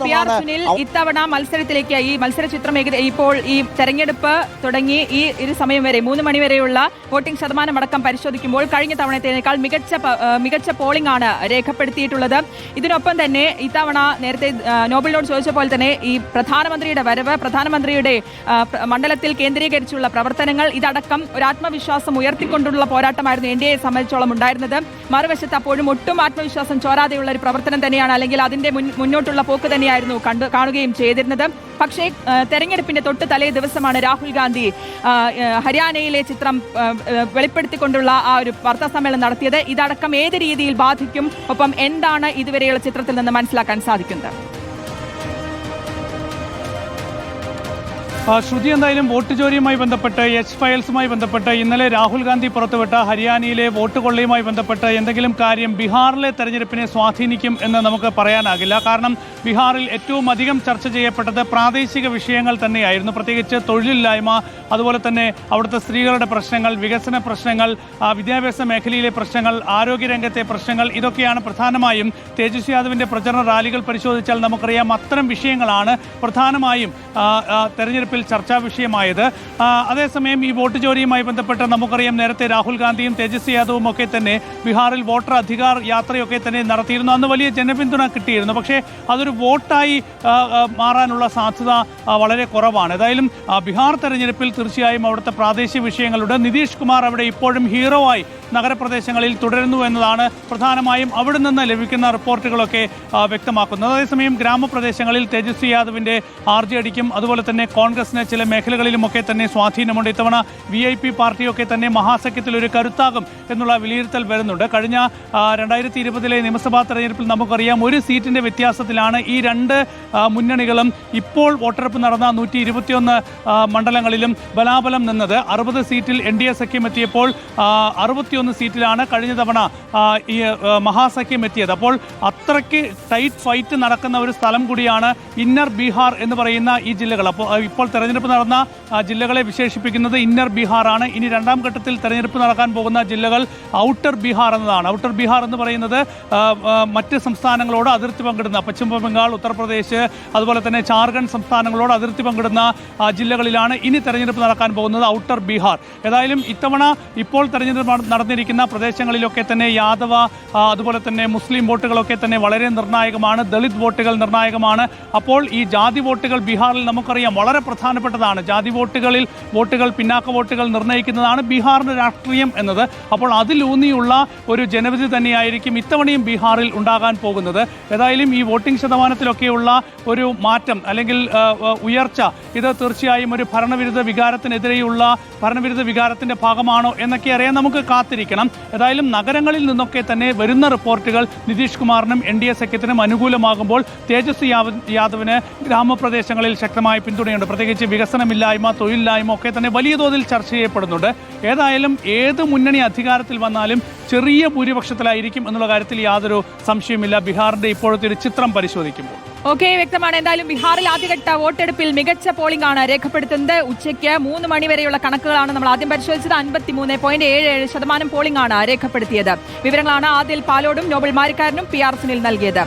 P R Sunil ഇത്തവണ മത്സരത്തിലേക്ക് ഈ മത്സര ചിത്രം ഇപ്പോൾ ഈ തെരഞ്ഞെടുപ്പ് തുടങ്ങി ഈ ഒരു സമയം വരെ മൂന്ന് മണിവരെയുള്ള വോട്ടിംഗ് ശതമാനം അടക്കം പരിശോധിക്കുമ്പോൾ കഴിഞ്ഞ തവണത്തേക്കാൾ മികച്ച മികച്ച പോളിംഗ് ആണ് രേഖപ്പെടുത്തിയിട്ടുള്ളത്. ഇതിനൊപ്പം തന്നെ ഇത്തവണ നേരത്തെ നോബലിനോട് ചോദിച്ച പോലെ തന്നെ ഈ പ്രധാനമന്ത്രിയുടെ വരവ് പ്രധാനമന്ത്രിയുടെ മണ്ഡലത്തിൽ കേന്ദ്രീകരിച്ചുള്ള പ്രവർത്തനങ്ങൾ ഇതടക്കം ഒരു ആത്മവിശ്വാസം ഉയർത്തിക്കൊണ്ടുള്ള പോരാട്ടമായിരുന്നു എൻ ഡി എയെ സംബന്ധിച്ചോളം ഉണ്ടായിരുന്നത്. മറുവശത്ത് അപ്പോഴും ഒട്ടും ആത്മവിശ്വാസം ചോരാതെയുള്ള ഒരു പ്രവർത്തനം തന്നെയാണ് അല്ലെങ്കിൽ അതിന്റെ മുന്നോട്ടുള്ള പോക്ക് തന്നെയായിരുന്നു കണ്ടു കാണുകയും ചെയ്തിരുന്നത്. പക്ഷേ തെരഞ്ഞെടുപ്പിന്റെ തൊട്ട് തലേ ദിവസമാണ് രാഹുൽ ഗാന്ധി ഹരിയാനയിലെ ചിത്രം വെളിപ്പെടുത്തിക്കൊണ്ടുള്ള ആ ഒരു വാർത്താ സമ്മേളനം നടത്തിയത്. ഇതടക്കം ഏത് രീതിയിൽ ബാധിക്കും? ഒപ്പം എന്താണ് ഇതുവരെയുള്ള ചിത്രത്തിൽ നിന്ന് മനസ്സിലാക്കാൻ സാധിക്കുന്നത്? ശ്രുതി എന്തായാലും വോട്ട് ചോരിയുമായി ബന്ധപ്പെട്ട് എച്ച് ഫയൽസുമായി ബന്ധപ്പെട്ട് ഇന്നലെ രാഹുൽ ഗാന്ധി പുറത്തുവിട്ട ഹരിയാനയിലെ വോട്ട് കൊള്ളയുമായി ബന്ധപ്പെട്ട് എന്തെങ്കിലും കാര്യം ബീഹാറിലെ തെരഞ്ഞെടുപ്പിനെ സ്വാധീനിക്കും എന്ന് നമുക്ക് പറയാനാകില്ല. കാരണം ബീഹാറിൽ ഏറ്റവും അധികം ചർച്ച ചെയ്യപ്പെട്ടത് പ്രാദേശിക വിഷയങ്ങൾ തന്നെയായിരുന്നു. പ്രത്യേകിച്ച് തൊഴിലില്ലായ്മ അതുപോലെ തന്നെ അവിടുത്തെ സ്ത്രീകളുടെ പ്രശ്നങ്ങൾ വികസന പ്രശ്നങ്ങൾ വിദ്യാഭ്യാസ മേഖലയിലെ പ്രശ്നങ്ങൾ ആരോഗ്യരംഗത്തെ പ്രശ്നങ്ങൾ ഇതൊക്കെയാണ് പ്രധാനമായും തേജസ്വി യാദവിന്റെ പ്രചരണ റാലികൾ പരിശോധിച്ചാൽ നമുക്കറിയാം അത്തരം വിഷയങ്ങളാണ് പ്രധാനമായും ആ, ആ, ചർച്ചാ വിഷയമായത്. അതേസമയം ഈ വോട്ട് ചോരിയുമായി ബന്ധപ്പെട്ട് നമുക്കറിയാം നേരത്തെ രാഹുൽ ഗാന്ധിയും തേജസ്വി യാദവും ഒക്കെ തന്നെ ബീഹാറിൽ വോട്ടർ അധികാർ യാത്രയൊക്കെ തന്നെ നടത്തിയിരുന്നു. അന്ന് വലിയ ജനപിന്തുണ കിട്ടിയിരുന്നു. പക്ഷേ അതൊരു വോട്ടായി മാറാനുള്ള സാധ്യത വളരെ കുറവാണ്. ഏതായാലും ബീഹാർ തെരഞ്ഞെടുപ്പിൽ തീർച്ചയായും അവിടുത്തെ പ്രാദേശിക വിഷയങ്ങളുടെ നിതീഷ് കുമാർ അവിടെ ഇപ്പോഴും ഹീറോ ആയി നഗരപ്രദേശങ്ങളിൽ തുടരുന്നു എന്നതാണ് പ്രധാനമായും അവിടെ നിന്ന് ലഭിക്കുന്ന റിപ്പോർട്ടുകളൊക്കെ വ്യക്തമാക്കുന്നത്. അതേസമയം ഗ്രാമപ്രദേശങ്ങളിൽ തേജസ്വി യാദവിന്റെ ആർ ജെ ഡിക്കും അതുപോലെ തന്നെ കോൺഗ്രസിന് ചില മേഖലകളിലുമൊക്കെ തന്നെ സ്വാധീനമുണ്ട്. ഇത്തവണ വി ഐ പി പാർട്ടിയൊക്കെ തന്നെ മഹാസഖ്യത്തിൽ ഒരു കരുത്താകും എന്നുള്ള വിലയിരുത്തൽ വരുന്നുണ്ട്. കഴിഞ്ഞ രണ്ടായിരത്തി ഇരുപതിലെ നിയമസഭാ തെരഞ്ഞെടുപ്പിൽ നമുക്കറിയാം ഒരു സീറ്റിന്റെ വ്യത്യാസത്തിലാണ് ഈ രണ്ട് മുന്നണികളും ഇപ്പോൾ വോട്ടെടുപ്പ് നടന്ന നൂറ്റി ഇരുപത്തിയൊന്ന് മണ്ഡലങ്ങളിലും ബലാബലം നിന്നത്. അറുപത് സീറ്റിൽ എൻ ഡി എ സഖ്യം എത്തിയപ്പോൾ അറുപത്തിയൊന്ന് സീറ്റിലാണ് കഴിഞ്ഞ തവണ ഈ മഹാസഖ്യം എത്തിയത്. അപ്പോൾ അത്രയ്ക്ക് ടൈറ്റ് ഫൈറ്റ് നടക്കുന്ന ഒരു സ്ഥലം കൂടിയാണ് ഇന്നർ ബീഹാർ എന്ന് പറയുന്ന ഈ ജില്ലകൾ. അപ്പോൾ ഇപ്പോൾ തെരഞ്ഞെടുപ്പ് നടന്ന ജില്ലകളെ വിശേഷിപ്പിക്കുന്നത് ഇന്നർ ബീഹാർ ആണ് ഇനി രണ്ടാം ഘട്ടത്തിൽ തെരഞ്ഞെടുപ്പ് നടക്കാൻ പോകുന്ന ജില്ലകൾ ഔട്ടർ ബീഹാർ എന്നതാണ്. ഔട്ടർ ബീഹാർ എന്ന് പറയുന്നത് മറ്റ് സംസ്ഥാനങ്ങളോട് അതിർത്തി പങ്കിടുന്ന പശ്ചിമ ബംഗാൾ ഉത്തർപ്രദേശ് അതുപോലെ തന്നെ ജാർഖണ്ഡ് സംസ്ഥാനങ്ങളോട് അതിർത്തി പങ്കിടുന്ന ജില്ലകളിലാണ് ഇനി തെരഞ്ഞെടുപ്പ് നടക്കാൻ പോകുന്നത് ഔട്ടർ ബീഹാർ. ഏതായാലും ഇത്തവണ ഇപ്പോൾ തെരഞ്ഞെടുപ്പ് നടന്നിരിക്കുന്ന പ്രദേശങ്ങളിലൊക്കെ തന്നെ യാദവ അതുപോലെ തന്നെ മുസ്ലിം വോട്ടുകളൊക്കെ തന്നെ വളരെ നിർണായകമാണ് ദളിത് വോട്ടുകൾ നിർണായകമാണ്. അപ്പോൾ ഈ ജാതി വോട്ടുകൾ ബീഹാറിൽ നമുക്കറിയാം വളരെ പ്രധാനപ്പെട്ടതാണ്. ജാതി വോട്ടുകളിൽ വോട്ടുകൾ പിന്നാക്ക വോട്ടുകൾ നിർണയിക്കുന്നതാണ് ബീഹാറിന്റെ രാഷ്ട്രീയം എന്നത്. അപ്പോൾ അതിലൂന്നിയുള്ള ഒരു ജനവിധി തന്നെയായിരിക്കും ഇത്തവണയും ബീഹാറിൽ ഉണ്ടാകാൻ പോകുന്നത്. ഏതായാലും ഈ വോട്ടിംഗ് ശതമാനത്തിലൊക്കെയുള്ള ഒരു മാറ്റം അല്ലെങ്കിൽ ഉയർച്ച ഇത് തീർച്ചയായും ഒരു ഭരണവിരുദ്ധ വികാരത്തിനെതിരെയുള്ള ഭരണവിരുദ്ധ വികാരത്തിന്റെ ഭാഗമാണോ എന്നൊക്കെ അറിയാൻ നമുക്ക് കാത്തിരിക്കണം. ഏതായാലും നഗരങ്ങളിൽ നിന്നൊക്കെ തന്നെ വരുന്ന റിപ്പോർട്ടുകൾ നിതീഷ് കുമാറിനും എൻ ഡി എ സഖ്യത്തിനും അനുകൂലമാകുമ്പോൾ തേജസ്വി യാദവ് യാദവിന് ഗ്രാമപ്രദേശങ്ങളിൽ ശക്തമായ പിന്തുണയുണ്ട്. പ്രത്യേകിച്ച് വികസനമില്ലായ്മ തൊഴിലില്ലായ്മ ഒക്കെ തന്നെ വലിയ തോതിൽ ചർച്ച ചെയ്യപ്പെടുന്നുണ്ട്. ഏതായാലും ഏത് മുന്നണി അധികാരത്തിൽ വന്നാലും ചെറിയ ഭൂരിപക്ഷത്തിലായിരിക്കും എന്നുള്ള കാര്യത്തിൽ യാതൊരു സംശയമില്ല ബീഹാറിന്റെ ഇപ്പോഴത്തെ ഒരു ചിത്രം പരിശോധിക്കുമ്പോൾ. ഓക്കെ വ്യക്തമാണ്. എന്തായാലും ബീഹാറിൽ ആദ്യഘട്ട വോട്ടെടുപ്പിൽ മികച്ച പോളിംഗ് ആണ് രേഖപ്പെടുത്തുന്നത്. ഉച്ചയ്ക്ക് മൂന്ന് മണി വരെയുള്ള കണക്കുകളാണ് നമ്മൾ ആദ്യം പരിശോധിച്ചത്. അൻപത്തി മൂന്ന് പോയിന്റ് ഏഴ് ഏഴ് ശതമാനം പോളിംഗ് ആണ് രേഖപ്പെടുത്തിയത്. വിവരങ്ങളാണ് ആദിൽ പാലോടും നോബൽ മാരിക്കാരനും പി ആർ സുനിൽ നൽകിയത്.